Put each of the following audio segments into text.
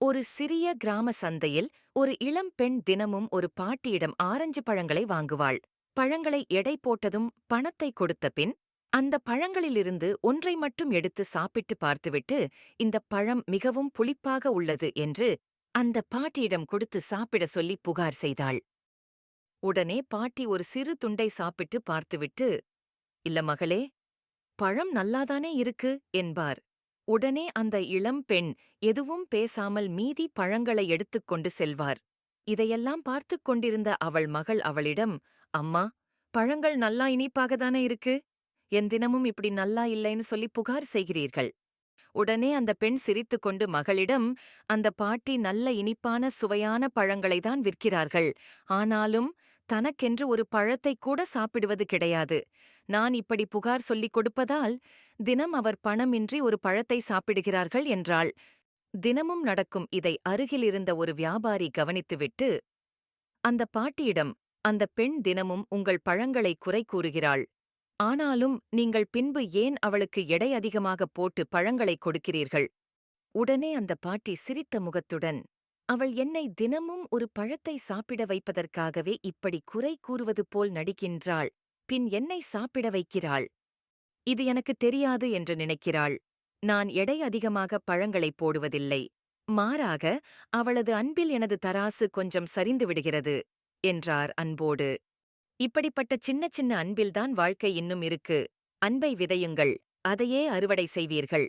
ஒரு சிறிய கிராம சந்தையில் ஒரு இளம் பெண் தினமும் ஒரு பாட்டியிடம் ஆரஞ்சு பழங்களை வாங்குவாள். பழங்களை எடை போட்டதும் பணத்தை கொடுத்த பின் அந்த பழங்களிலிருந்து ஒன்றை மட்டும் எடுத்து சாப்பிட்டு பார்த்துவிட்டு இந்த பழம் மிகவும் புளிப்பாக உள்ளது என்று அந்த பாட்டியிடம் கொடுத்து சாப்பிட சொல்லி புகார் செய்தாள். உடனே பாட்டி ஒரு சிறு துண்டை சாப்பிட்டு பார்த்துவிட்டு இல்ல மகளே பழம் நல்லாதானே இருக்கு? என்பார். உடனே அந்த இளம் பெண் எதுவும் பேசாமல் மீதி பழங்களை எடுத்துக்கொண்டு செல்வார். இதையெல்லாம் பார்த்துக் கொண்டிருந்த அவள் மகள் அவளிடம் அம்மா பழங்கள் நல்லா இனிப்பாகத்தானே இருக்கு? என் தினமும் இப்படி நல்லா இல்லைன்னு சொல்லி புகார் செய்கிறீர்கள். உடனே அந்த பெண் சிரித்துக்கொண்டு மகளிடம் அந்த பாட்டி நல்ல இனிப்பான சுவையான பழங்களைதான் விற்கிறார்கள். ஆனாலும் தனக்கென்று ஒரு பழத்தை கூட சாப்பிடுவது கிடையாது. நான் இப்படி புகார் சொல்லிக் கொடுப்பதால் தினம் அவர் பணமின்றி ஒரு பழத்தை சாப்பிடுகிறார்கள் என்றாள். தினமும் நடக்கும் இதை அருகிலிருந்த ஒரு வியாபாரி கவனித்துவிட்டு அந்த பாட்டியிடம் அந்த பெண் தினமும் உங்கள் பழங்களை குறை கூறுகிறாள். ஆனாலும் நீங்கள் பின்பு ஏன் அவளுக்கு எடை அதிகமாக போட்டு பழங்களை கொடுக்கிறீர்கள்? உடனே அந்த பாட்டி சிரித்த முகத்துடன் அவள் என்னை தினமும் ஒரு பழத்தை சாப்பிட வைப்பதற்காகவே இப்படி குறை கூறுவது போல் நடிக்கின்றாள். பின் என்னை சாப்பிட வைக்கிறாள். இது எனக்கு தெரியாது என்று நினைக்கிறாள். நான் எடை அதிகமாக பழங்களை போடுவதில்லை. மாறாக அவளது அன்பில் எனது தராசு கொஞ்சம் சரிந்து விடுகிறது என்றார் அன்போடு. இப்படிப்பட்ட சின்ன சின்ன அன்பில்தான் வாழ்க்கை இன்னும் இருக்கு. அன்பை விதையுங்கள். அதையே அறுவடை செய்வீர்கள்.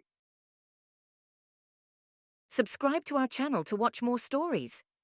Subscribe to our channel to watch more stories.